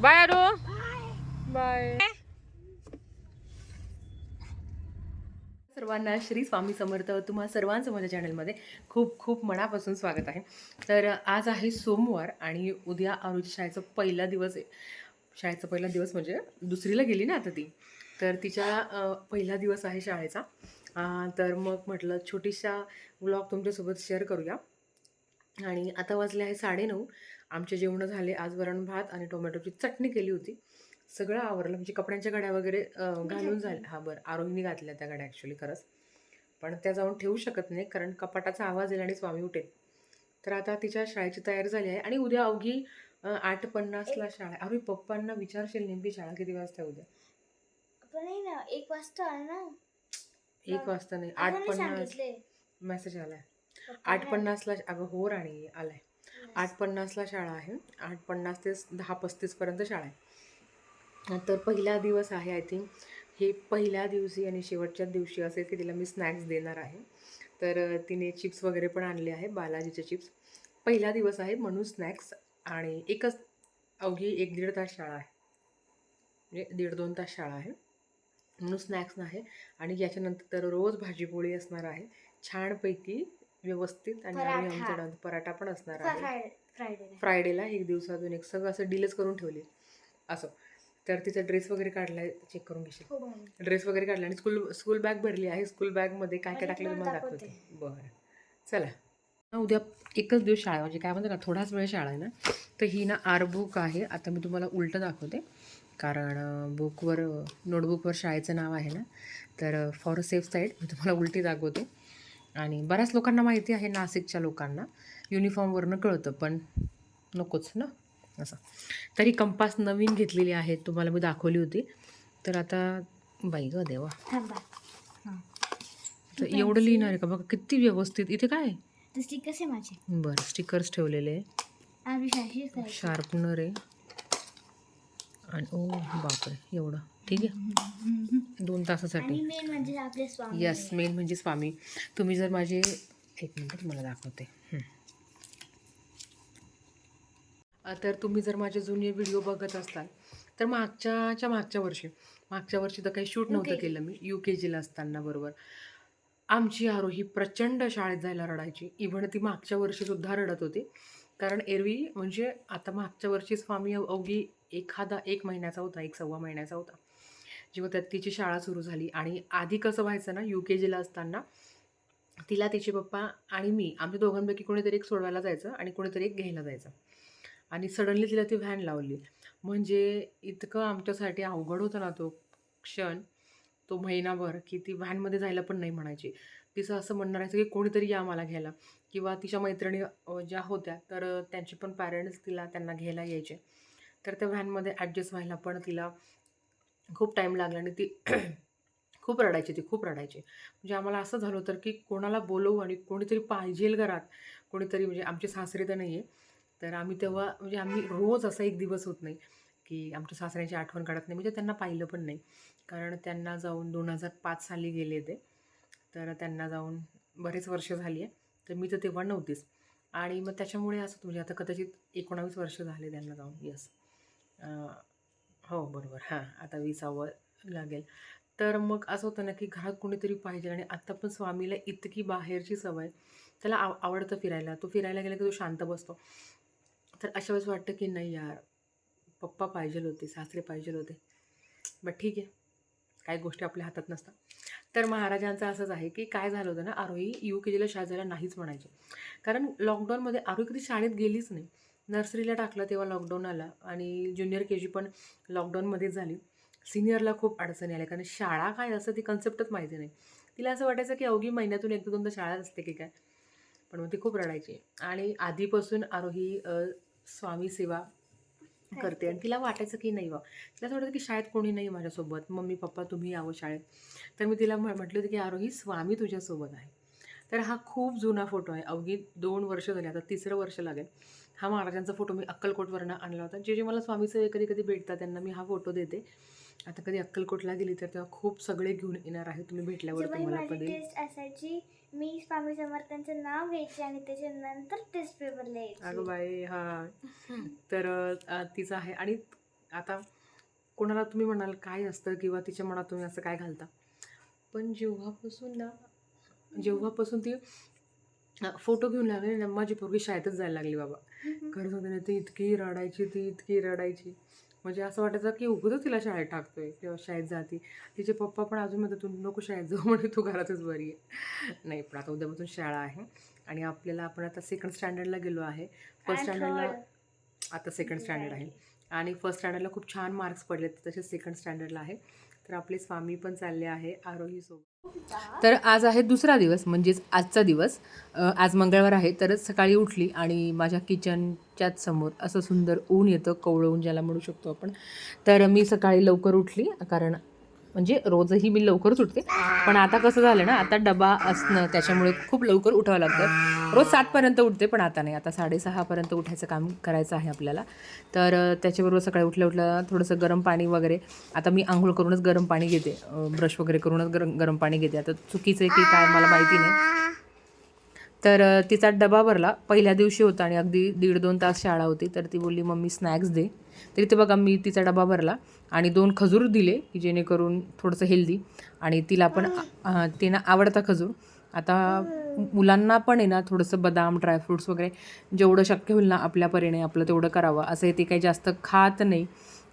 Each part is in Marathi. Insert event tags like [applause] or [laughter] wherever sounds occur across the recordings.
बाय आरू बाय. सर्वांना श्री स्वामी समर्थ तुम्हा सर्वांचं माझ्या चॅनलमध्ये खूप खूप मनापासून स्वागत आहे. तर आज आहे सोमवार आणि उद्या आरुच्या शाळेचा पहिला दिवस आहे. शाळेचा पहिला दिवस म्हणजे दुसरीला गेली ना आता ती. तर तिच्या पहिला दिवस आहे शाळेचा. तर मग म्हटलं छोटीशा व्लॉग तुमच्यासोबत शेअर करूया. आणि आता वाजले आहे साडेनऊ. आमचे जेवणं झाले आज वरण भात आणि टोमॅटोची चटणी केली होती. सगळं आवरलं म्हणजे कपड्यांच्या गाड्या वगैरे घालून झाल्या हा बरं. आरोहीने घातल्या त्या गाड्या ॲक्च्युली खरंच. पण त्या जाऊन ठेवू शकत नाही कारण कपाटाचा आवाज येईल आणि स्वामी उठेल. तर आता तिच्या शाळेची तयारी झाली आहे आणि उद्या अवघी आठ पन्नासला शाळा. अरे पप्पांना विचारशील नेमकी शाळा किती वाजता उद्या? नाही ना एक वाजता आहे ना. एक वाजता नाही आठ पन्नास मेसेज आलाय. आठ पन्नासला अगं हो राणी आलाय. आठ पन्नासला शाळा आहे. आठ पन्नास ते दहा पस्तीसपर्यंत शाळा आहे. तर पहिला दिवस आहे आय थिंक हे पहिल्या दिवशी आणि शेवटच्या दिवशी असेल की तिला मी स्नॅक्स देणार आहे. तर तिने चिप्स वगैरे पण आणले आहे बालाजीचे चिप्स पहिला दिवस आहे म्हणून स्नॅक्स आणि एकच अवघी एक दीड तास शाळा आहे. म्हणजे दीड दोन तास शाळा आहे. म्हणून स्नॅक्स आहे आणि याच्यानंतर तर रोज भाजीपोळी असणार आहे. छानपैकी व्यवस्थित आणि आम्ही पराठा. आमच्या डा- पराठा पण असणार आहे. फ्रायडे फ्रायडे फ्रायडेला एक दिवसातून एक सगळं असं डीलच करून ठेवले. असं. तर तिचा ड्रेस वगैरे काढलाय चेक करून घेशील. हो ड्रेस वगैरे काढला आणि स्कूल स्कूल बॅग भरली आहे. स्कूल बॅगमध्ये काय काय टाकलं तुम्हाला तुम्हाला दाखवते. बरं. चला. ना उद्या एकच दिवस शाळा आहे, म्हणजे काय म्हणतात ना थोडाच वेळ शाळा आहे ना. तर ही ना आर बुक आहे. आता मी तुम्हाला उलटं दाखवते. कारण बुकवर नोटबुकवर शाळेचं नाव आहे ना. तर फॉर सेफ साईड मी तुम्हाला उलटी दाखवते. आणि बऱ्याच लोकांना माहिती आहे नाशिकच्या लोकांना. युनिफॉर्मवरनं कळतं पण नकोच ना? असं. तरी कंपास नवीन घेतलेली आहे तुम्हाला मी दाखवली होती. तर आता बाई ग देवा. तर एवढं लिहिणार आहे का? बघा किती व्यवस्थित. इथे काय? स्टिकर्स आहे माझे. बरं स्टिकर्स ठेवलेले आहे. शार्पनर आहे. आणि ओ बापरे एवढं. ठीक आहे? दोन तासासाठी. आणि मेन म्हणजे आपले स्वामी. यस मेन म्हणजे स्वामी. तुम्ही जर माझे एक मिनिट तुम्हाला दाखवते. तर तुम्ही जर माझे जुने व्हिडिओ बघत असाल तर मागच्याच्या मागच्या वर्षी मागच्या वर्षी तर काही शूट नव्हतं. केलं मी. यू के जीला असताना बरोबर. आमची आरोही प्रचंड शाळेत जायला रडायची. इव्हन ती मागच्या वर्षीसुद्धा रडत होती. कारण एरवी म्हणजे आता मागच्या वर्षी स्वामी अवघी एखादा एक महिन्याचा होता एक सव्वा महिन्याचा होता. जेव्हा त्यात तिची शाळा सुरू झाली आणि आधी कसं व्हायचं ना यू के जीला असताना तिला तिचे पप्पा आणि मी आमच्या दोघांपैकी कोणीतरी एक सोडवायला जायचं आणि कोणीतरी एक घ्यायला जायचं. आणि सडनली तिला ती व्हॅन लावली. म्हणजे इतकं आमच्यासाठी अवघड होतं ना तो क्षण तो महिनाभर की ती व्हॅनमध्ये जायला पण नाही म्हणायची. तिचं असं म्हणणं राहायचं की कोणीतरी या मला घ्यायला. किंवा तिच्या मैत्रिणी ज्या होत्या तर त्यांचे पण पॅरेंट्स तिला त्यांना घ्यायला यायचे. तर त्या व्हॅनमध्ये ॲडजस्ट व्हायला पण तिला खूप टाईम लागला आणि ती [clears throat] खूप रडायची ती खूप रडायची. म्हणजे आम्हाला असं झालं होतं की कोणाला बोलवू आणि कोणीतरी पाहिजेल घरात कोणीतरी म्हणजे आमचे सासरे तर नाही आहे तर आम्ही तेव्हा म्हणजे आम्ही रोज असा एक दिवस होत नाही की आमच्या सासऱ्यांची आठवण काढत नाही. म्हणजे त्यांना पाहिलं पण नाही. कारण त्यांना जाऊन दोन हजार पाच साली गेले ते. तर त्यांना जाऊन बरेच वर्ष झाली आहे तर मी तर तेव्हा नव्हतीच. आणि मग त्याच्यामुळे असं म्हणजे आता कदाचित एकोणावीस वर्ष झाले त्यांना जाऊन. येस हो बरोबर. हां आता विसावं लागेल. तर मग असं होतं ना की घरात कोणीतरी पाहिजे आणि आत्ता पण स्वामीला इतकी बाहेरची सवय त्याला आव आवडतं फिरायला. तो फिरायला गेला की तो शांत बसतो. तर अशा वेळेस वाटतं की नाही यार पप्पा पाहिजे होते सासरे पाहिजे होते. बट ठीक आहे. काही गोष्टी आपल्या हातात नसतात. तर महाराजांचं असंच आहे की काय झालं होतं ना आरोही यू के जीला शाळेला जायला नाहीच म्हणायचे. कारण लॉकडाऊनमध्ये आरोही कधी शाळेत गेलीच नाही. नर्सरीला टाकलं तेव्हा लॉकडाऊन आला आणि ज्युनियर के जी पण लॉकडाऊनमध्येच झाली. सिनियरला खूप अडचणी आल्या. कारण शाळा काय असं ती कन्सेप्टच माहिती नाही. तिला असं वाटायचं की अवघी महिन्यातून एकदा दोनदा शाळा असते की काय? पण मग ती खूप रडायची. आणि आधीपासून आरोही स्वामी सेवा करते. आणि तिला वाटायचं की नाही बा. तिला वाटायचं की शाळेत कोणी नाही माझ्यासोबत. मम्मी पप्पा तुम्ही यावं शाळेत. तर मी तिला म्ह म्हटलं होतं की आरोही स्वामी तुझ्यासोबत आहे. तर हा खूप जुना फोटो आहे. अवघी दोन वर्ष झाली. आता तिसरं वर्ष लागेल. हा महाराजांचा फोटो मी अक्कलकोटवरनं आणला होता. जे जे मला स्वामीचं कधी कधी भेटतात त्यांना मी हा फोटो देते. आता कधी अक्कलकोटला गेली तर तेव्हा खूप सगळे घेऊन येणार आहे. तुम्ही भेटल्यावर तुम्हाला कधी मी स्वामी समर्थांचं नाव घ्यायचे आणि त्याच्यानंतर टेस्ट पेपर लिहायचे. अगं बाई हा. तर अ, तिचं आहे. आणि आता कोणाला तुम्ही म्हणाल काय असतं किंवा तिच्या मनात तुम्ही असं काय घालता? पण जेव्हापासून ना जेव्हापासून ती फोटो घेऊन लागली ना माझी पोरगी शाळेतच जायला लागली बाबा. खरंच होतं ना ती इतकी रडायची ती इतकी रडायची. म्हणजे असं वाटायचं की उगतच तिला शाळेत टाकतोय किंवा शाळेत जाते. तिचे पप्पा पण अजून म्हणतात तू नको शाळेत जाऊ [laughs] म्हणजे तू घरातच बरी आहे. नाही पण आता उद्यापासून शाळा आहे आणि आपल्याला आपण आता सेकंड स्टँडर्डला गेलो आहे. फर्स्ट स्टँडर्डला आता सेकंड स्टँडर्ड आहे. आणि फर्स्ट स्टँडर्डला खूप छान मार्क्स पडले तसेच सेकंड स्टँडर्डला आहे तर आपले स्वामी पण चालले आहे आरोही सोबत. तर आज आहे दुसरा दिवस म्हणजेच आजचा दिवस. आज मंगळवार आहे तर सकाळी उठली आणि माझ्या किचनच्याच समोर असं सुंदर ऊन येतं कवळं ऊन ज्याला म्हणू शकतो आपण. तर मी सकाळी लवकर उठली कारण म्हणजे रोजही मी लवकरच उठते. पण आता कसं झालं ना आता डबा असणं त्याच्यामुळे खूप लवकर उठावं लागतं. रोज सातपर्यंत उठते पण आता नाही. आता साडेसहापर्यंत उठायचं काम करायचं आहे आपल्याला. तर त्याच्याबरोबर सकाळी उठल्या उठल्या थोडंसं गरम पाणी वगैरे आता मी आंघोळ करूनच गरम पाणी घेते. ब्रश वगैरे करूनच गरम गरम पाणी घेते. आता चुकीचं आहे की काय मला माहिती नाही. तर तिचा डबा भरला. पहिल्या दिवशी होता आणि अगदी दीड दोन तास शाळा होती. तर ती बोलली मम्मी स्नॅक्स दे. तरी ते बघा मी तिचा डबा भरला आणि दोन खजूर दिले की जेणेकरून थोडंसं हेल्दी आणि तिला पण ते ना आवडता खजूर. आता मुलांना पण आहे ना थोडंसं बदाम ड्रायफ्रुट्स वगैरे जेवढं शक्य होईल ना आपल्या परीने आपलं तेवढं करावं. असं ते काही जास्त खात नाही.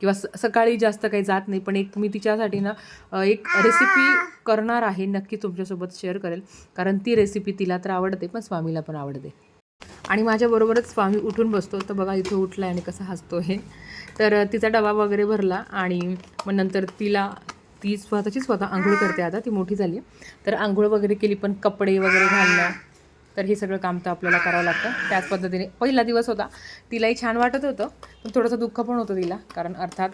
किंवा स सकाळी जास्त काही जात नाही. पण एक मी तिच्यासाठी ना एक रेसिपी करणार आहे. नक्की तुमच्यासोबत शेअर करेल. कारण ती रेसिपी तिला तर आवडते पण स्वामीला पण आवडते. आणि माझ्याबरोबरच स्वामी उठून बसतो. तर बघा इथं उठला आणि कसा हसतो हे. तर तिचा डबा वगैरे भरला आणि मग नंतर तिला ती स्वतःची स्वतः आंघोळ करते आता ती मोठी झाली तर आंघोळ वगैरे केली पण कपडे वगैरे घालणं तर हे सगळं काम तर आपल्याला करावं लागतं. त्याच पद्धतीने पहिला दिवस होता. तिलाही छान वाटत होतं पण थोडंसं दुःख पण होतं तिला. कारण अर्थात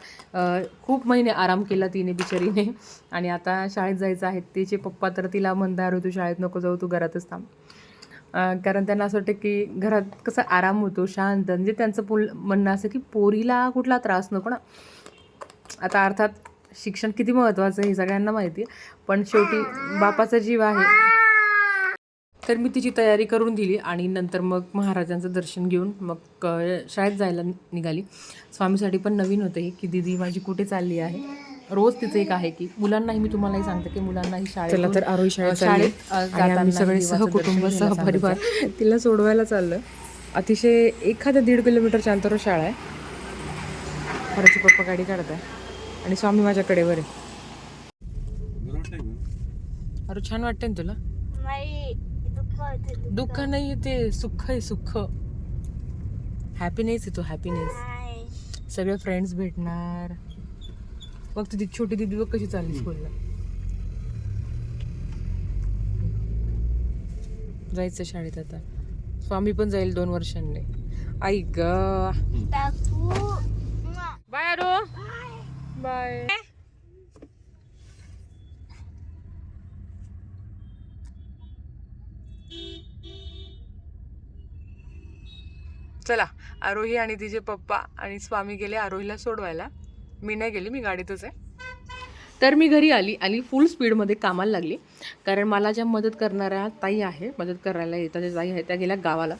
खूप महिने आराम केला तिने बिचारीने. आणि आता शाळेत जायचं आहे तिचे पप्पा तर तिला म्हणणार तू शाळेत नको जाऊ तू घरातच थांब. कारण त्यांना असं वाटतं की घरात कसं आराम होतो शांत. म्हणजे त्यांचं पुल म्हणणं असं की पोरीला कुठला त्रास नको ना. आता अर्थात शिक्षण किती महत्त्वाचं आहे हे सगळ्यांना माहिती आहे. पण शेवटी बापाचा जीव आहे. तर मी तिची तयारी करून दिली आणि नंतर मग महाराजांचं दर्शन घेऊन मग शाळेत जायला निघाली. स्वामीसाठी पण नवीन होतं हे की दिदी माझी कुठे चालली आहे. रोज तिचं एक आहे की मुलांनाही मी तुम्हालाही सांगते की मुलांनाही शाळेत चला तर आरोही शाळेत आणि आम्ही सगळे सहकुटुंब सहपरिवार. तिला सोडवायला चाललं अतिशय एखाद्या दीड किलोमीटरच्या अंतरावर शाळा आहे. खरंची पप्पा गाडी काढत आहे आणि स्वामी माझ्या कडेवर आहे अरे छान वाटतंय ना तुला? नाही दुःख नाही ते सुख आहे सुख. हॅपीनेस आहे तो हॅपीनेस सगळे फ्रेंड्स भेटणार. बघ तुझी छोटी दिदी बघ कशी चालली स्कूलला जायचं शाळेत आता. स्वामी पण जाईल दोन वर्षांनी. आई ग. बाय अरो. बाय. चला आरोही आणि तिचे पप्पा आणि स्वामी गेले आरोहीला सोडवायला. मी नाही गेली मी गाडीतच आहे. तर मी घरी आली आणि फुल स्पीडमध्ये कामाला लागली. कारण मला ज्या मदत करणाऱ्या ताई आहे मदत करायला येतात ज्या ताई आहे त्या गेल्या गावाला.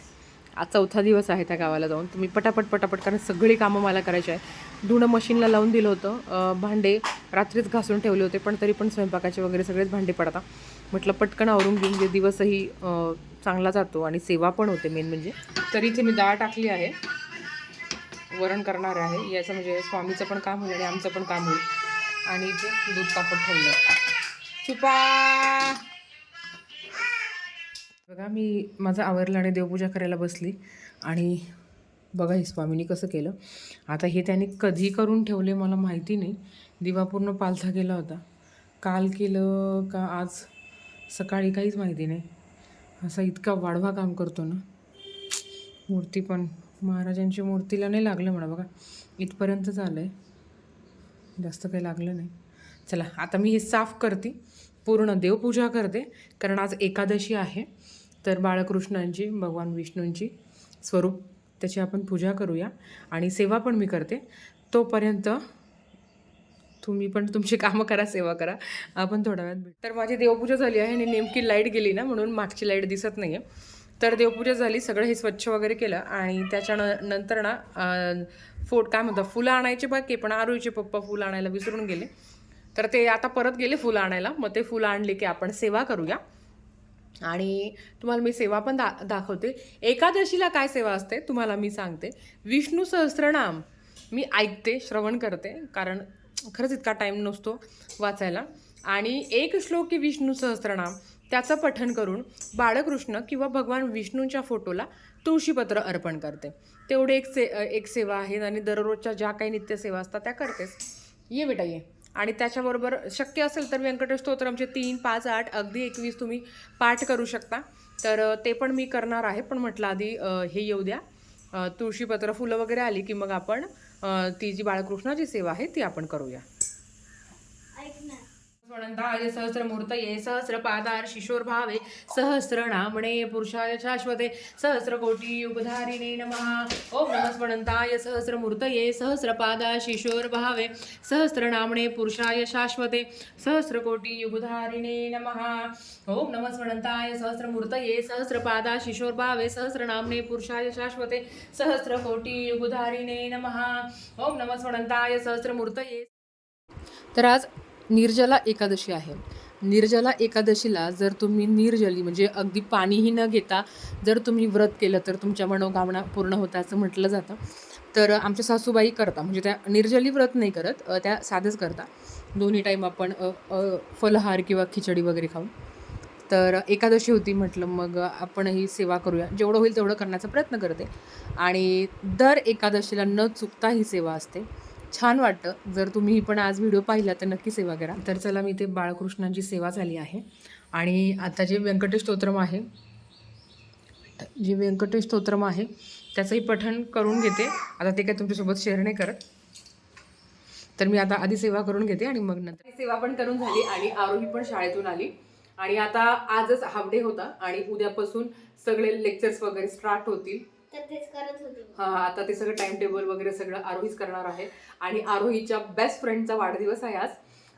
आज चौथा दिवस आहे त्या गावाला जाऊन. तुम्ही पटापट पटापट कारण सगळी कामं मला करायची आहे. धुणं मशीनला लावून दिलं होतं. भांडे रात्रीच घासून ठेवले होते पण तरी पण स्वयंपाकाचे वगैरे सगळेच भांडे पडतात. म्हटलं पटकन आवरून घेऊन जे दिवसही चांगला जातो आणि सेवा पण होते मेन म्हणजे. तर इथे मी डाळ टाकली आहे. वरण करणार आहे. याचं म्हणजे स्वामीचं पण काम होईल आणि आमचं पण काम होईल. आणि इथे दूध कापड ठेवलं. चुपा बघा मी माझं आवरलं आणि देवपूजा करायला बसली. आणि बघा हे स्वामीनी कसं केलं. आता हे त्यांनी कधी करून ठेवले मला माहिती नाही. दिवा पूर्ण पालथा गेला होता. काल केलं का आज? सकाळी काहीच माहिती नाही. असा इतका वाढवा काम करतो ना. मूर्ती पण महाराजांची मूर्तीला नाही लागलं म्हणा बघा. इथपर्यंत झालं आहे जास्त काही लागलं नाही. चला आता मी हे साफ करते. पूर्ण देवपूजा करते. कारण आज एकादशी आहे. तर बाळकृष्णांची भगवान विष्णूंची स्वरूप त्याची आपण पूजा करूया. आणि सेवा पण मी करते. तोपर्यंत तुम्ही पण तुमची कामं करा सेवा करा. आपण थोड्या वेळात भेट तर माझी देवपूजा झाली आहे आणि नेमकी लाइट गेली ना म्हणून मागची लाइट दिसत नाही आहे तर देवपूजा झाली सगळं हे स्वच्छ वगैरे केलं आणि त्याच्या नंतर ना फोट काय म्हणतात फुलं आणायचे बाकी पण आरोहीचे पप्पा फुलं आणायला विसरून गेले. तर ते आता परत गेले फुलं आणायला. मग ते फुलं आणले की आपण सेवा करूया. आणि तुम्हाला मी सेवा पण दा दाखवते. एकादशीला काय सेवा असते तुम्हाला मी सांगते. विष्णू सहस्रनाम मी ऐकते श्रवण करते. कारण खरंच इतका टाईम नसतो वाचायला. आणि एक श्लोकी विष्णू सहस्रनाम त्याचं पठण करून बाळकृष्ण किंवा भगवान विष्णूंच्या फोटोला तुळशीपत्र अर्पण करते. तेवढे एक से एक सेवा आहे आणि दररोजच्या ज्या काही नित्यसेवा असतात त्या करतेस ये बेटा ये. आणि त्याच्याबरोबर शक्य असेल तर व्यंकटेश स्तोत्रमचे तीन पाच आठ अगदी एकवीस तुम्ही पाठ करू शकता. तर ते पण मी करणार आहे पण म्हटलं आधी हे येऊ द्या. तुळशीपत्र फुलं वगैरे आली की मग आपण ती जी बाळकृष्णाची सेवा आहे ती आपण करूया. ना सहस्रमूर्त ये सहस्रपादार शिशोर भावे सहस्र नामणे पुरुषाय शाश्वते सहस्र कोटी युगधारिणे नमः। ओम नमः स्वणंताय सहस्रमूर्त ये सहस्रपादा शिशोर भावे सहस्र नामणे पुरुषाय शाश्वते सहस्र कोटी युगधारिणे नमः। ओम नमः स्वणंताय सहस्रमूर्त ये सहस्रपादा शिशोर भावे सहस्र नामणे पुरुषाय शाश्वते सहस्र कोटी युगधारिणे नमः। ओम नमः स्वणंताय सहस्रमूर्त ये तर आज निर्जला एकादशी आहे. निर्जला एकादशीला जर तुम्ही निर्जली म्हणजे अगदी पाणीही न घेता जर तुम्ही व्रत केलं तर तुमच्या मनोकामना पूर्ण होतं असं म्हटलं जातं. तर आमच्या सासूबाई करता म्हणजे त्या निर्जली व्रत नाही करत त्या साधंच करता. दोन्ही टाईम आपण फलहार किंवा खिचडी वगैरे खाऊन. तर एकादशी होती म्हटलं मग आपणही सेवा करूया. जेवढं होईल तेवढं करण्याचा प्रयत्न करते. आणि दर एकादशीला न चुकता ही सेवा असते. छान वाटतं. जर तुम्ही पण आज व्हिडिओ पाहिला तर नक्की सेवा करा. तर चला मी ते बाळकृष्णांची सेवा झाली आहे. आणि आता जे व्यंकटेश स्तोत्रम आहे जे व्यंकटेश स्तोत्रम आहे त्याचंही पठण करून घेते. आता ते काय तुमच्यासोबत शेअर नाही करत. तर मी आता आधी सेवा करून घेते आणि मग नंतर. सेवा पण करून झाली आणि आरोही पण शाळेतून आली. आणि आता आजच हाफ डे होता आणि उद्यापासून सगळे लेक्चर्स वगैरे स्टार्ट होतील. तर तेच करत होते मी. हा आता ते सगळं टाइम टेबल वगैरे सगळं आरोहीच करणार आहे. आणि आरोहीच्या बेस्ट फ्रेंडचा वाढदिवस आहे आज.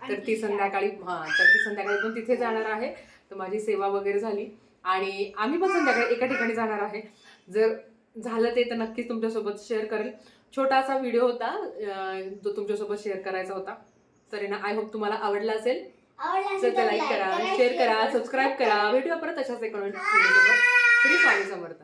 तर ती संध्याकाळी हा तर ती संध्याकाळी पण तिथे जाणार आहे. तर माझी सेवा वगैरे झाली. आणि आम्ही पण संध्याकाळी एका ठिकाणी जाणार आहे. जर झालं ते तर नक्कीच तुमच्यासोबत शेअर करेल. छोटासा व्हिडिओ होता जो तुमच्यासोबत शेअर करायचा होता. तर ना आय होप तुम्हाला आवडला असेल. तर लाईक करा शेअर करा सबस्क्राईब करा. भेटूया परत अशाच एक स्वामी समर्थ.